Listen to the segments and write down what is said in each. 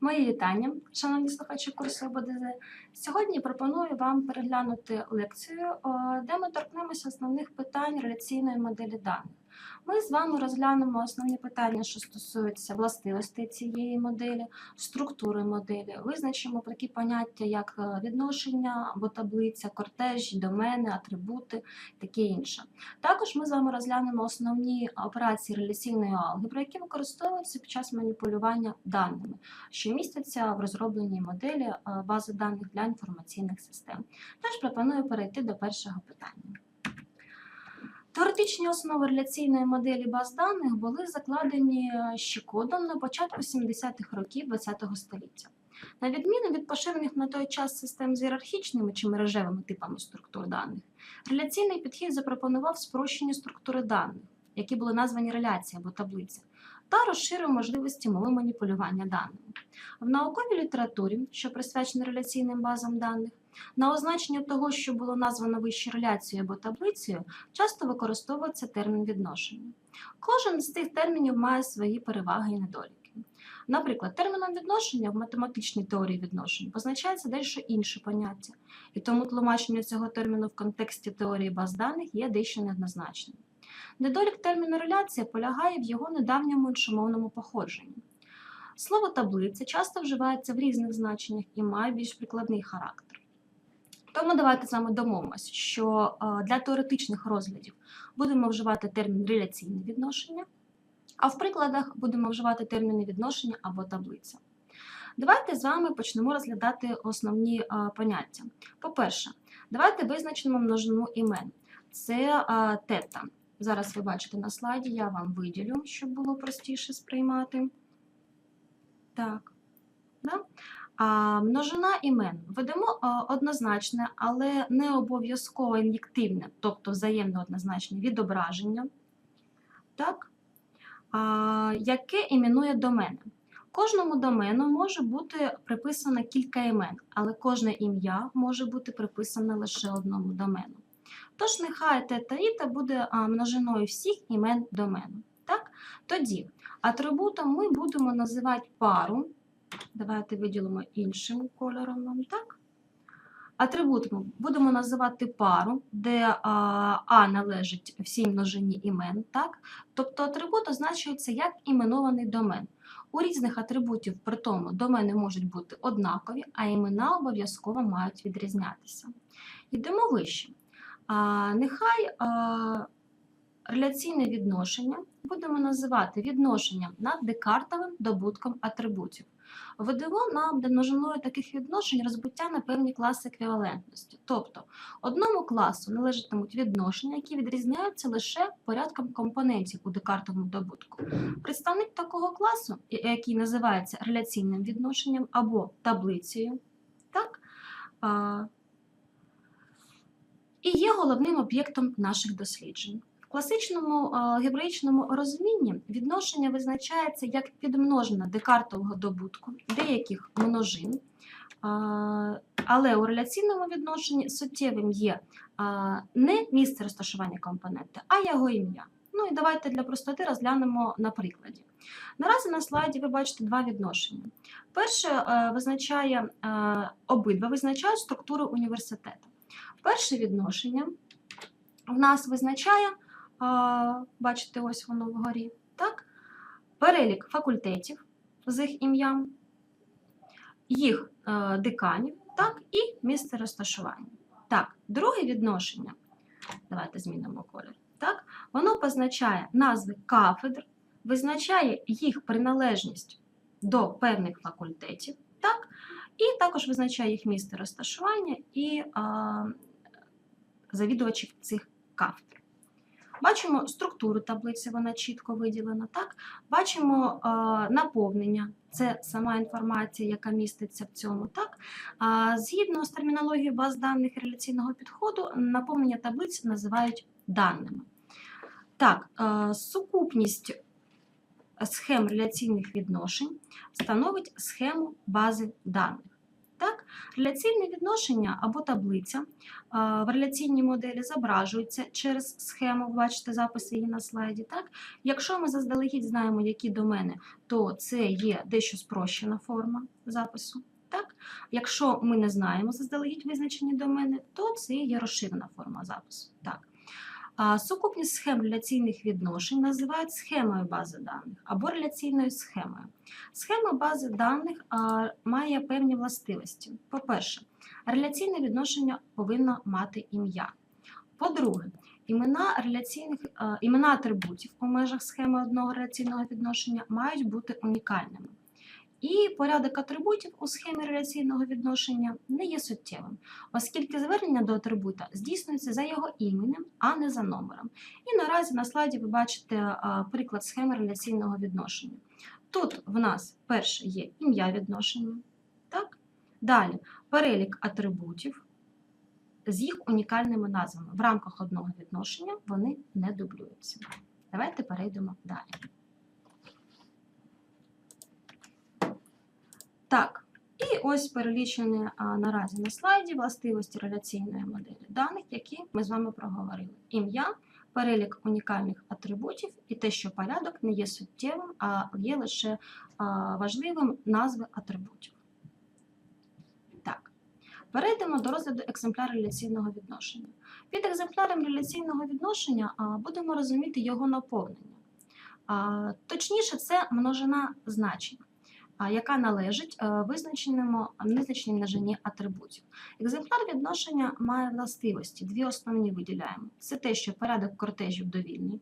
Мої вітання, шановні слухачі курсу ОБДЗ. Сьогодні пропоную вам переглянути лекцію, де ми торкнемося основних питань реляційної моделі даних. Ми з вами розглянемо основні питання, що стосуються властивостей цієї моделі, структури моделі, визначимо такі поняття, як е, відношення або таблиця, кортежі, домени, атрибути, таке інше. Також ми з вами розглянемо основні операції реляційної алгебри, які використовуються під час маніпулювання даними що містяться в розробленій моделі е, бази даних для інформаційних систем. Тож пропоную перейти до першого питання. Теоретичні основи реляційної моделі баз даних були закладені е, ще кодом на початку 70-х років ХХ століття. На відміну від поширених на той час систем з ієрархічними чи мережевими типами структур даних, реляційний підхід запропонував спрощені структури даних, які були названі реляція або таблиця, та розширив можливості мови маніпулювання даними. В науковій літературі, що присвячена реляційним базам даних, на означення того, що було названо вище реляцією або таблицею, часто використовується термін відношення. Кожен з цих термінів має свої переваги і недоліки. Наприклад, терміном відношення в математичній теорії відношень позначається дещо інше поняття, і тому тлумачення цього терміну в контексті теорії баз даних є дещо неоднозначним. Недолік терміну реляція полягає в його недавньому іншомовному походженні. Слово таблиця часто вживається в різних значеннях і має більш прикладний характер. Тому давайте з вами домовимося, що е, для теоретичних розглядів будемо вживати термін реляційне відношення, а в прикладах будемо вживати терміни відношення або таблиця. Давайте з вами почнемо розглядати основні е, поняття. По-перше, давайте визначимо множину імен. Це е, тета. Зараз ви бачите на слайді, я вам виділю, щоб було простіше сприймати. Так. Да? А, множина імен. Ведемо однозначне, але не обов'язково ін'єктивне, тобто взаємно однозначне відображення, так? А, яке іменує домени. Кожному домену може бути приписано кілька імен, але кожне ім'я може бути приписане лише одному домену. Тож нехай тета іта буде множиною всіх імен домену. Так? Тоді атрибутом ми будемо називати пару. Давайте виділимо іншим кольором вам, так? Атрибутом будемо називати пару, де а, належить всій множині імен. так? Тобто атрибут означується як іменований домен. У різних атрибутів при тому домени можуть бути однакові, а імена обов'язково мають відрізнятися. Йдемо вище. Нехай реляційне відношення будемо називати відношенням над декартовим добутком атрибутів. Ведемо нам до множиною таких відношень розбиття на певні класи еквівалентності. Тобто одному класу належатимуть відношення, які відрізняються лише порядком компонентів у декартовому добутку. Представник такого класу, який називається реляційним відношенням або таблицею, так, і є головним об'єктом наших досліджень. В класичному алгебраїчному розумінні відношення визначається як підмножена декартового добутку деяких множин, але у реляційному відношенні суттєвим є не місце розташування компонента, а його ім'я. Ну і давайте для простоти розглянемо на прикладі. Наразі на слайді ви бачите два відношення. Перше е, визначає е, обидва визначають структуру університету. Перше відношення в нас визначає, бачите, ось воно вгорі, так? перелік факультетів з їх ім'ям, їх е, деканів, так, і місце розташування. Так, друге відношення, давайте змінимо колір. Так, воно позначає назви кафедр, визначає їх приналежність до певних факультетів, так, і також визначає їх місце розташування і а, завідувачів цих кафедр. Бачимо структуру таблиці, вона чітко виділена. так? Бачимо а, наповнення, це сама інформація, яка міститься в цьому. так? А, Згідно з термінологією баз даних реляційного підходу, наповнення таблиць називають даними. Так, а, сукупність схем реляційних відношень становить схему бази даних. Реляційне відношення або таблиця в реляційній моделі зображується через схему, бачите запис її на слайді. Так? Якщо ми заздалегідь знаємо, які домени, то це є дещо спрощена форма запису. Так? Якщо ми не знаємо заздалегідь визначені домени, то це є розширена форма запису. Так. Сукупність схем реляційних відношень називають схемою бази даних або реляційною схемою. Схема бази даних має певні властивості. По-перше, реляційне відношення повинно мати ім'я. По-друге, імена реляційних імена атрибутів у межах схеми одного реляційного відношення мають бути унікальними. І порядок атрибутів у схемі реляційного відношення не є суттєвим, оскільки звернення до атрибута здійснюється за його іменем, а не за номером. І наразі на слайді ви бачите приклад схеми реляційного відношення. Тут в нас перше є ім'я відношення, так? далі перелік атрибутів з їх унікальними назвами. В рамках одного відношення вони не дублюються. Давайте перейдемо далі. Так, і ось перелічені а, наразі на слайді властивості реляційної моделі даних, які ми з вами проговорили. Ім'я, перелік унікальних атрибутів і те, що порядок не є суттєвим, а є лише а, важливим назви атрибутів. Так, перейдемо до розгляду екземпляра реляційного відношення. Під екземпляром реляційного відношення а, будемо розуміти його наповнення. А, точніше, це множина значень яка належить е, визначеному незначній множині атрибутів. Екземпляр відношення має властивості, дві основні виділяємо. Це те, що порядок кортежів довільний.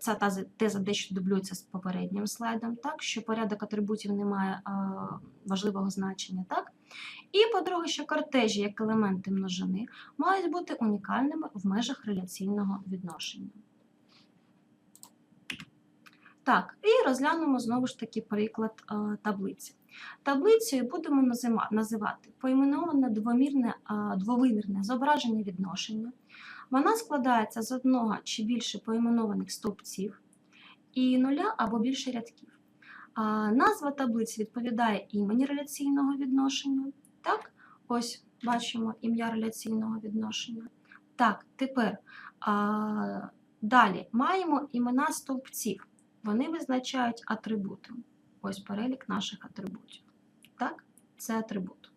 Ця теза дещо дублюється з попереднім слайдом, так, що порядок атрибутів не має важливого значення. Так? І по-друге, що кортежі як елементи множини мають бути унікальними в межах реляційного відношення. Так, і розглянемо знову ж таки приклад е, таблиці. Таблицею будемо називати поіменоване двомірне, е, двовимірне зображення відношення. Вона складається з одного чи більше поіменованих стовпців і нуля або більше рядків. Назва таблиці відповідає імені реляційного відношення. Так, ось бачимо ім'я реляційного відношення. Так, тепер а, далі маємо імена стовпців. Вони визначають атрибути. Ось перелік наших атрибутів. Так, це атрибут.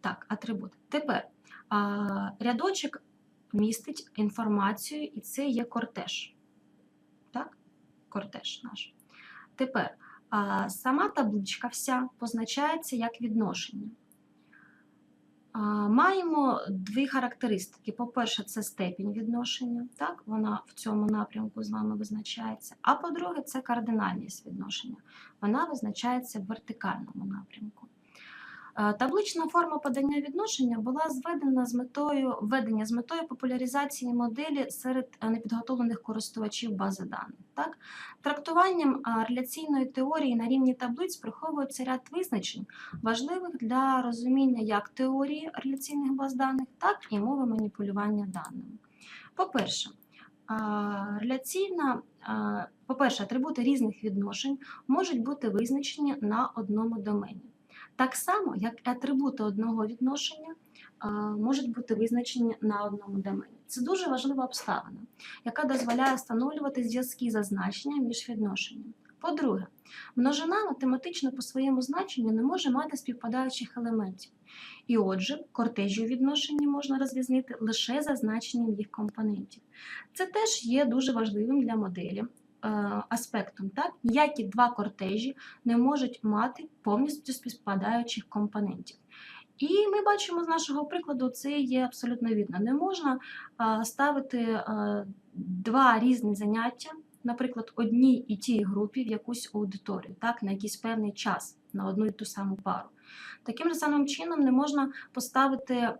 Так, атрибут. Тепер а, рядочок містить інформацію, і це є кортеж. Так, кортеж наш. Тепер а, сама табличка вся позначається як відношення. Маємо дві характеристики. По-перше, це степінь відношення, так, вона в цьому напрямку з вами визначається. А по-друге, це кардинальність відношення. Вона визначається в вертикальному напрямку. Е, Таблична форма подання відношення була зведена з метою введення з метою популяризації моделі серед е, непідготовлених користувачів бази даних. Так? Трактуванням реляційної теорії на рівні таблиць приховується ряд визначень, важливих для розуміння як теорії реляційних баз даних, так і мови маніпулювання даними. По-перше, реляційна, по-перше, атрибути різних відношень можуть бути визначені на одному домені. Так само, як атрибути одного відношення можуть бути визначені на одному домені. Це дуже важлива обставина, яка дозволяє встановлювати зв'язки за значенням між відношеннями. По-друге, множина математично по своєму значенню не може мати співпадаючих елементів. І отже, кортежі у відношенні можна розрізнити лише за значенням їх компонентів. Це теж є дуже важливим для моделі е, аспектом. Так? Ніякі два кортежі не можуть мати повністю співпадаючих компонентів. І ми бачимо з нашого прикладу, це є абсолютно вірно. Не можна ставити два різні заняття, наприклад, одній і тій групі в якусь аудиторію, так, на якийсь певний час, на одну і ту саму пару. Таким же самим чином не можна поставити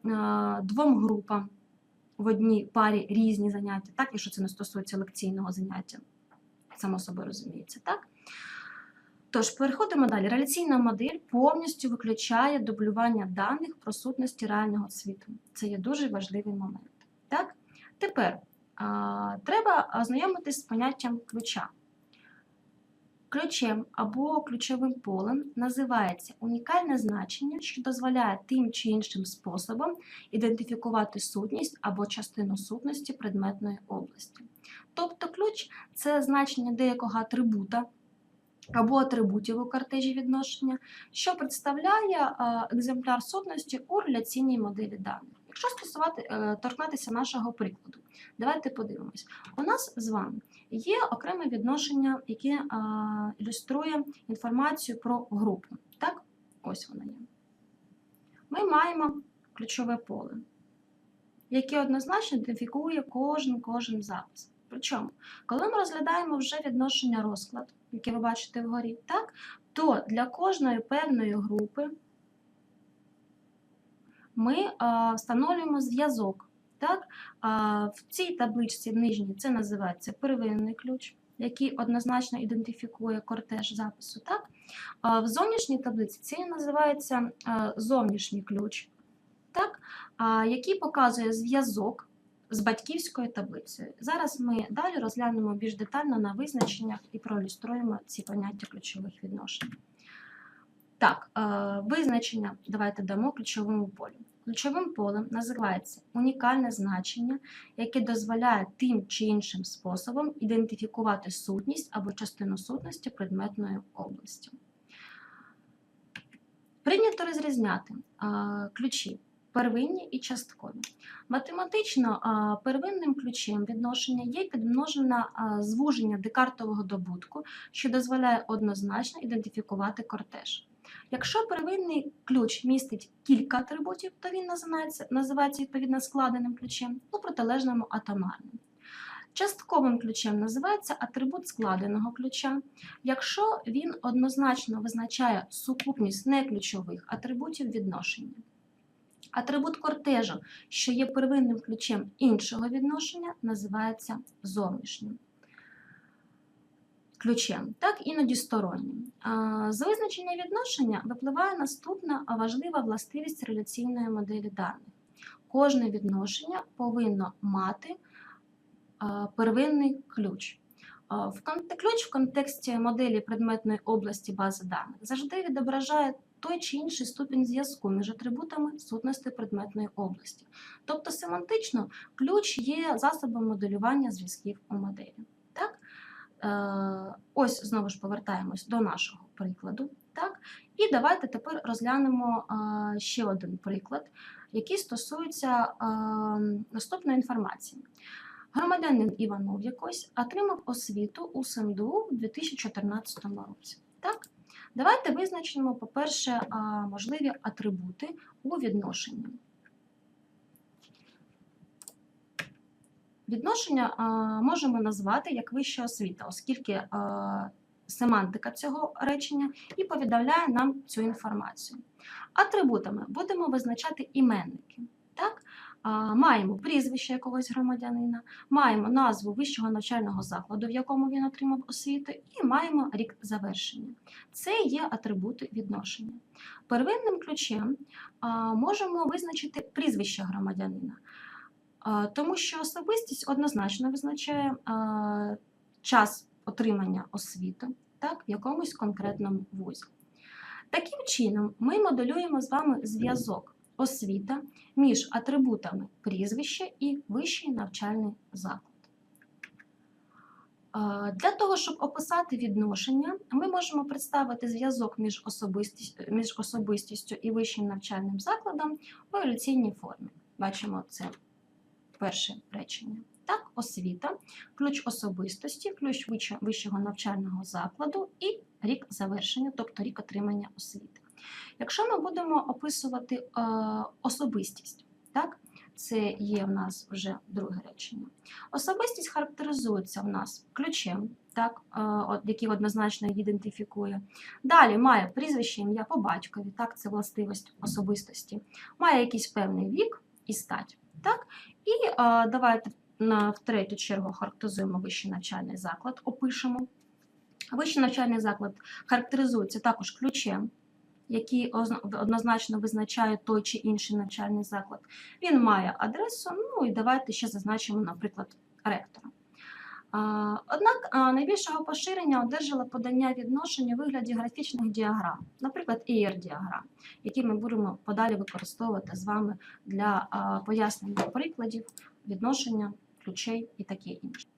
двом групам в одній парі різні заняття, так, якщо це не стосується лекційного заняття, само собою розуміється, так? Тож, переходимо далі. Реляційна модель повністю виключає дублювання даних про сутності реального світу. Це є дуже важливий момент. Так? Тепер а, треба ознайомитись з поняттям ключа. Ключем або ключовим полем називається унікальне значення, що дозволяє тим чи іншим способом ідентифікувати сутність або частину сутності предметної області. Тобто ключ це значення деякого атрибута або атрибутів у картежі відношення, що представляє екземпляр сутності у реляційній моделі даних. Якщо стосувати, е, торкнутися нашого прикладу, давайте подивимось. У нас з вами є окреме відношення, яке ілюструє інформацію про групу. Так, ось вона є. Ми маємо ключове поле, яке однозначно ідентифікує кожен кожен запис. Причому, коли ми розглядаємо вже відношення розклад, яке ви бачите вгорі, так, то для кожної певної групи ми встановлюємо зв'язок. Так? А, в цій табличці в нижній це називається первинний ключ, який однозначно ідентифікує кортеж запису. Так? А, в зовнішній таблиці це називається зовнішній ключ, так? А, який показує зв'язок з батьківською таблицею. Зараз ми далі розглянемо більш детально на визначеннях і проілюструємо ці поняття ключових відношень. Так, визначення давайте дамо ключовому полю. Ключовим полем називається унікальне значення, яке дозволяє тим чи іншим способом ідентифікувати сутність або частину сутності предметної області. Прийнято розрізняти е, ключі первинні і часткові. Математично а, первинним ключем відношення є підмножене а, звуження декартового добутку, що дозволяє однозначно ідентифікувати кортеж. Якщо первинний ключ містить кілька атрибутів, то він називається, називається відповідно складеним ключем, у протилежному атомарним. Частковим ключем називається атрибут складеного ключа, якщо він однозначно визначає сукупність неключових атрибутів відношення. Атрибут кортежу, що є первинним ключем іншого відношення, називається зовнішнім ключем, так іноді стороннім. З визначення відношення випливає наступна важлива властивість реляційної моделі даних. Кожне відношення повинно мати первинний ключ. Ключ в контексті моделі предметної області бази даних завжди відображає той чи інший ступінь зв'язку між атрибутами сутності предметної області. Тобто семантично ключ є засобом моделювання зв'язків у моделі. Е, ось знову ж повертаємось до нашого прикладу. Так? І давайте тепер розглянемо е, ще один приклад, який стосується е, наступної інформації. Громадянин Іванов якось отримав освіту у СНДУ у 2014 році. Так? Давайте визначимо, по-перше, можливі атрибути у відношенні. Відношення можемо назвати як вища освіта, оскільки семантика цього речення і повідомляє нам цю інформацію. Атрибутами будемо визначати іменники. Так? маємо прізвище якогось громадянина, маємо назву вищого навчального закладу, в якому він отримав освіту, і маємо рік завершення. Це є атрибути відношення. Первинним ключем можемо визначити прізвище громадянина, тому що особистість однозначно визначає час отримання освіти так, в якомусь конкретному вузі. Таким чином, ми моделюємо з вами зв'язок освіта між атрибутами прізвища і вищий навчальний заклад. Для того, щоб описати відношення, ми можемо представити зв'язок між, особистістю, між особистістю і вищим навчальним закладом в еволюційній формі. Бачимо це перше речення. Так, освіта, ключ особистості, ключ вищого навчального закладу і рік завершення, тобто рік отримання освіти. Якщо ми будемо описувати е, особистість, так, це є в нас вже друге речення. Особистість характеризується в нас ключем, так, е, який однозначно ідентифікує. Далі має прізвище ім'я по батькові, так, це властивість особистості, має якийсь певний вік і стать. Так? І е, давайте на, в третю чергу характеризуємо вищий навчальний заклад, опишемо. Вищий навчальний заклад характеризується також ключем який однозначно визначає той чи інший навчальний заклад. Він має адресу, ну і давайте ще зазначимо, наприклад, ректора. Однак найбільшого поширення одержало подання відношень у вигляді графічних діаграм, наприклад, ER-діаграм, які ми будемо подалі використовувати з вами для пояснення прикладів, відношення, ключей і таке інше.